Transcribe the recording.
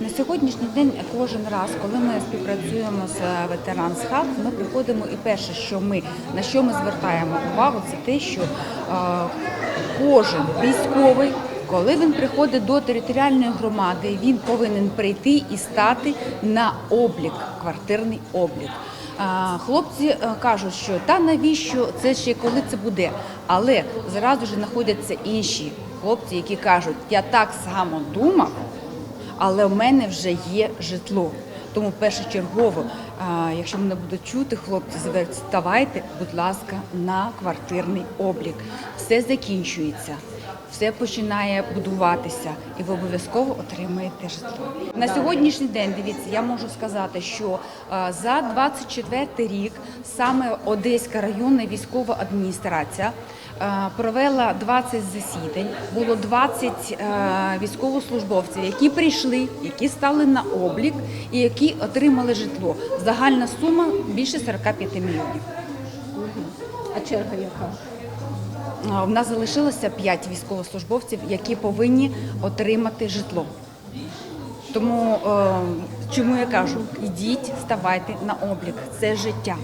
На сьогоднішній день кожен раз, коли ми співпрацюємо з е, ветеран ми приходимо і перше, що ми на що ми звертаємо увагу, це те, що е, кожен військовий. Коли він приходить до територіальної громади, він повинен прийти і стати на облік, квартирний облік. Хлопці е, кажуть, що та навіщо це ще коли це буде? Але зразу ж знаходяться інші хлопці, які кажуть, я так само думав, але в мене вже є житло. Тому першочергово, якщо мене будуть чути, хлопці, звер- ставайте, будь ласка, на квартирний облік. Все закінчується. Все починає будуватися, і ви обов'язково отримаєте житло. На сьогоднішній день дивіться, я можу сказати, що за 24 рік саме Одеська районна військова адміністрація провела 20 засідань. Було 20 військовослужбовців, які прийшли, які стали на облік і які отримали житло. Загальна сума більше 45 мільйонів. А черга яка? А, У нас залишилося 5 військовослужбовців, які повинні отримати житло. Тому е, чому я кажу, ідіть, ставайте на облік. Це життя.